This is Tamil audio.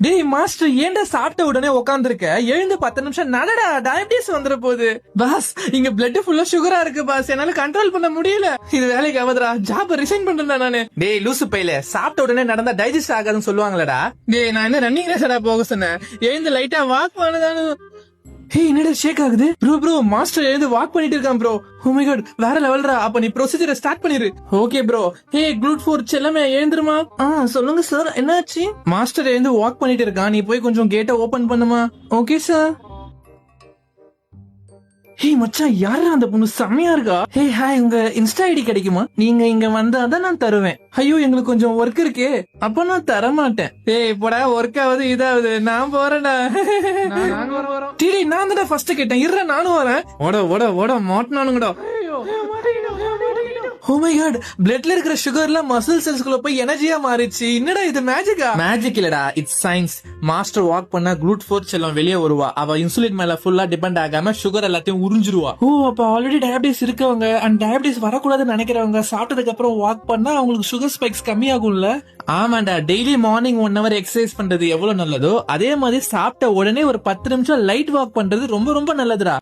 டேய் மாஸ்டர் ஏன்டா சாப்பிட்ட உடனே உட்காந்துருக்க எழுந்து பத்து நிமிஷம் நடடா டயபிட்டிஸ் வந்துட போகுது பாஸ் இங்க பிளட் ஃபுல்லா சுகரா இருக்கு பாஸ் என்னால கண்ட்ரோல் பண்ண முடியல. இது வேலைக்கு ஆகுதுடா. ஜாப் ரிசைன் பண்றேன் நானு. டேய் லூசு பையில சாப்பிட்ட உடனே நடந்தா டைஜஸ்ட் ஆகாதுன்னு சொல்லுவாங்களடா. டேய் நான் என்ன ரன்னிங் ரேஸடா போக சொன்னேன்? எழுந்து லைட்டா வாக் பண்ணதானு ஹே என்னடா ஷேக் ஆகுது? ப்ரோ ப்ரோ மாஸ்டர் எழுந்து வாக் பண்ணிட்டு இருக்கான் ப்ரோ ஓ மை காட் வேற லெவல்ரா அப்ப நீ ப்ரொசீஜரை ஸ்டார்ட் பண்ணிரு. ஓகே ப்ரோ ஹே குளூட் ஃபோர் செல்லமே எழுந்துருமா? ஆ சொல்லுங்க சார் என்னாச்சு? மாஸ்டர் எழுந்து வாக் பண்ணிட்டு இருக்கான். நீ போய் கொஞ்சம் கேட்டை ஓபன் பண்ணுமா? ஓகே சார் ஹே மச்சான் யாரா அந்த பொண்ணு? செம்மையா இருக்கா? ஹே ஹாய் உங்க இன்ஸ்டா ஐடி கிடைக்குமா? நீங்க இங்க வந்தாதான் நான் தருவேன். ஐயோ எங்களுக்கு கொஞ்சம் ஒர்க் இருக்கே. அப்ப நான் தர மாட்டேன் ஏய் போடா ஒர்க் ஆகுது இதாகுது நான் போறேன்டா டிடி நான் தான் ஃபர்ஸ்ட் கேட்டேன். இருற நானும் வரேன். ஓட ஓட ஓட மாட்டினானுங்கடா. ஓ மை காட் பிளட்ல இருக்கிற சுகர்லாம் மசில் செல்ஸ்குள்ள போய் எனர்ஜியா மாறிச்சு என்னடா இது மேஜிக்கா மேஜிக் இல்லடா இட்ஸ் சயின்ஸ் மாஸ்டர் வாக் பண்ணா குளூட் ஃபோர் செல்லம் வெளியே வருவா. அவ இன்சுலின் மேல ஃபுல்லா டிபெண்ட் ஆகாம சுகர் எல்லாத்தையும் உறிஞ்சிருவா. ஓ அப்ப ஆல்ரெடி டயபிட்டிஸ் இருக்கவங்க அண்ட் டயபிட்டிஸ் வரக்கூடாதுன்னு நினைக்கிறவங்க சாப்பிட்டதுக்கு அப்புறம் வாக் பண்ணா அவங்களுக்கு சுகர் ஸ்பைக்ஸ் கம்மியாகும்ல? ஆமாண்டா daily morning one hour exercise பண்றது எவ்வளவு நல்லதோ அதே மாதிரி சாப்பிட்ட உடனே ஒரு பத்து நிமிஷம் லைட் வாக் பண்றது ரொம்ப ரொம்ப நல்லதுடா.